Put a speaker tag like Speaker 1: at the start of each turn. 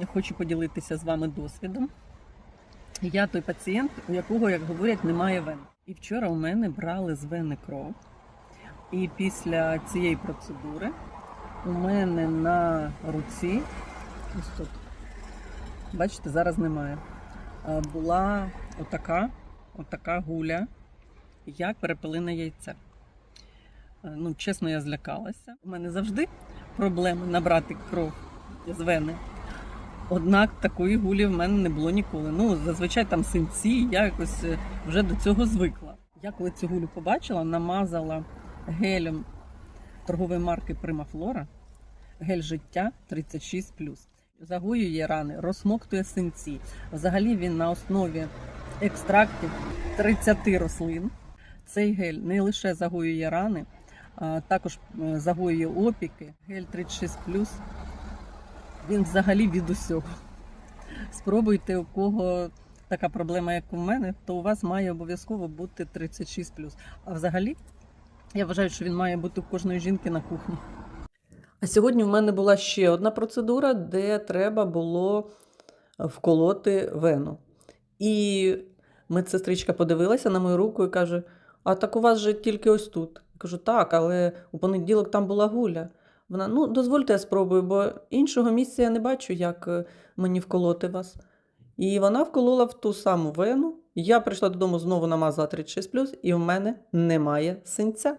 Speaker 1: Я хочу поділитися з вами досвідом. Я той пацієнт, у якого, як говорять, немає вен. І вчора у мене брали з вени кров. І після цієї процедури у мене на руці, ось тут, бачите, зараз немає. Була отака, отака гуля, як перепелине яйце. Ну, чесно, я злякалася. У мене завжди проблеми набрати кров з вени. Однак такої гулі в мене не було ніколи. Ну, зазвичай там синці, я якось е, вже до цього звикла. Я коли цю гулю побачила, намазала гелем торгової марки Примафлора, гель життя 36 Загоює рани, розсмоктує синці. Взагалі він на основі екстрактів 30 рослин. Цей гель не лише загоює рани, а також е, загоює опіки. Гель 36 він взагалі від усього. Спробуйте, у кого така проблема, як у мене, то у вас має обов'язково бути 36 А взагалі, я вважаю, що він має бути у кожної жінки на кухні. А сьогодні в мене була ще одна процедура, де треба було вколоти вену. І медсестричка подивилася на мою руку і каже: А так у вас же тільки ось тут. Я кажу, так, але у понеділок там була гуля. Вона, ну, дозвольте, я спробую, бо іншого місця я не бачу, як е, мені вколоти вас. І вона вколола в ту саму вену. Я прийшла додому, знову намазала 36 і в мене немає синця.